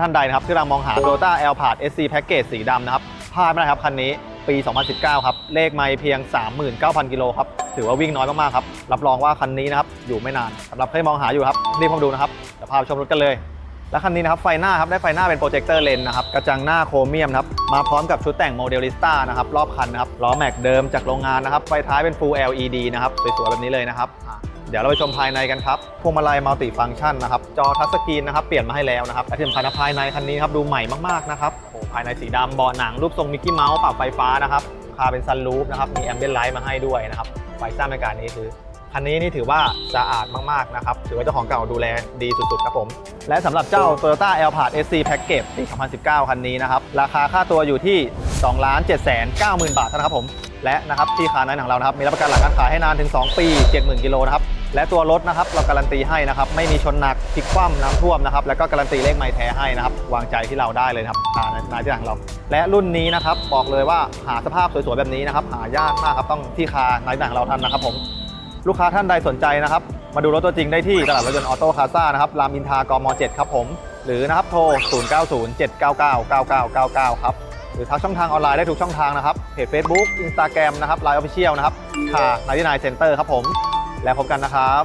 ท่านใดนะครับที่กำลังมองหา Toyota a l p a r d SC Package สีดำนะครับพลาดไม่ได้ครับคันนี้ปี 2019 ครับ เลขไม่เพียง 39,000 กิโลครับ ถือว่าวิ่งน้อยมาก ๆ ครับ รับรองว่าคันนี้นะครับ อยู่ไม่นานสำหรับใครมองหาอยู่ครับ รีบเข้ามาดูนะครับ เดี๋ยวพาไปชมรถกันเลย และคันนี้นะครับ ไฟหน้าครับ ได้ไฟหน้าเป็นโปรเจคเตอร์เลนนะครับ กระจังหน้าโครเมียมครับ มาพร้อมกับชุดแต่งโมเดลิสต้านะครับ รอบคันนะครับ ล้อแม็กเดิมจากโรงงานนะครับ ไฟท้ายเป็น Full LED นะครับ สวย ๆ แบบนี้เลยนะครับ เดี๋ยวเราไปชมภายในกันครับพวงมาลัยมัลติฟังชันนะครับ จอทัชสกรีนนะครับ เปลี่ยนมาให้แล้วนะครับและที่สำคัญนภายในคันนี้ครับดูใหม่มากๆนะครับโอ้ภายในสีดำเบาะหนังรูปทรงมิกกี้เมาส์ปรับไฟฟ้านะครับคาเป็นซันรูฟนะครับ มีแอมเบียนไลท์มาให้ด้วยนะครับไฟสร้างบรรยากาศนี้คือคันนี้นี่ถือว่าสะอาดมากๆนะครับ ถือว่าเจ้าของเก่าดูแลดีสุดๆครับผม และสำหรับเจ้า Toyota a l p a r d SC Package ปี 2019 คันนี้นะครับ ราคาค่าตัวอยู่ที่ 2 7 9 0 0 0 0 บาทนั้นครับผม และนะครับที่คานั้นของเรานะครับมีรับประกันหลังการขายให้นานถึง 2 ปี 70,000กิโลนะครับและตัวรถนะครับเราการันตีให้นะครับไม่มีชนหนักพลิกคว่ำน้ำท่วมนะครับแล้วก็การันตีเลขไม้แท้ให้นะครับวางใจที่เราได้เลยครับคาร์นายที่หลังเรา และรุ่นนี้นะครับบอกเลยว่าหาสภาพสวยๆแบบนี้นะครับหายากมากครับต้องที่คาร์นายที่หลังเราทันนะครับผมลูกค้าท่านใดสนใจนะครับมาดูรถตัวจริงได้ที่ตลาดรถยนต์ออโต้คาซ่านะครับรามอินทากม 7 ครับผม หรือนะครับโทร 0907999999 ครับ หรือทักช่องทางออนไลน์ได้ทุกช่องทางนะครับเพจ Facebook Instagram นะครับ Line Official นะครับค่ะนายที่นายเซ็นเตอร์ครับผม แล้วพบกันนะครับ